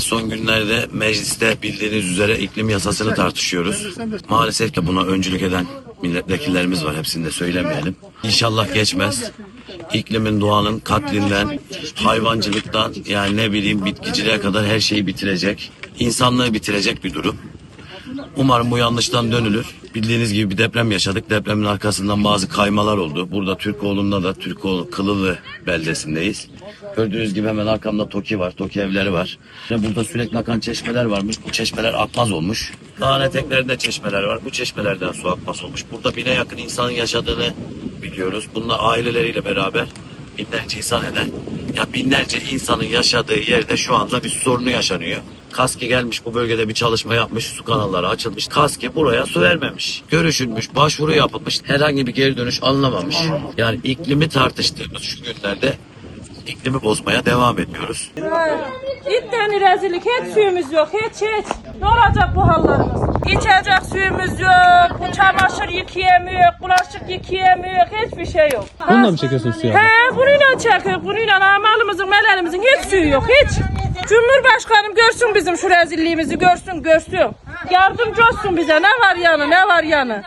Son günlerde mecliste bildiğiniz üzere iklim yasasını tartışıyoruz. Maalesef ki buna öncülük eden milletvekillerimiz var hepsini de söylemeyelim. İnşallah geçmez. İklimin doğanın katlinden, hayvancılıktan yani ne bileyim bitkiciliğe kadar her şeyi bitirecek. insanlığı bitirecek bir durum. Umarım bu yanlıştan dönülür. Bildiğiniz gibi bir deprem yaşadık. Depremin arkasından bazı kaymalar oldu. Burada Türkoğlu'nda da Türkoğlu Kılılı beldesindeyiz. Gördüğünüz gibi hemen arkamda TOKİ var. TOKİ evleri var. Burada sürekli akan çeşmeler varmış. Bu çeşmeler akmaz olmuş. Dağın eteklerinde çeşmeler var. Bu çeşmelerden su akmaz olmuş. Burada bine yakın insanın yaşadığını biliyoruz. Bununla aileleriyle beraber binlerce insan eder. Ya binlerce insanın yaşadığı yerde şu anda bir sorunu yaşanıyor. Kaski gelmiş bu bölgede bir çalışma yapmış, su kanalları açılmış. Kaski buraya su vermemiş. Görüşülmüş, başvuru yapılmış, herhangi bir geri dönüş alınamamış. Yani iklimi tartıştığımız şu günlerde iklimi bozmaya devam ediyoruz. İtten rezillik, hiç suyumuz yok, hiç hiç. Ne olacak bu hallarımız? İçecek suyumuz yok, bu çamaşır yıkayamıyor, bulaşık yıkayamıyor, hiçbir şey yok. Bununla mı çekiyorsun suyu? He, bununla çekiyor, bununla malımızın, melerimizin hiç suyu yok, hiç. Cumhurbaşkanım görsün bizim şu rezilliğimizi, görsün, görsün. Yardımcı olsun bize, ne var yanı, ne var yanı.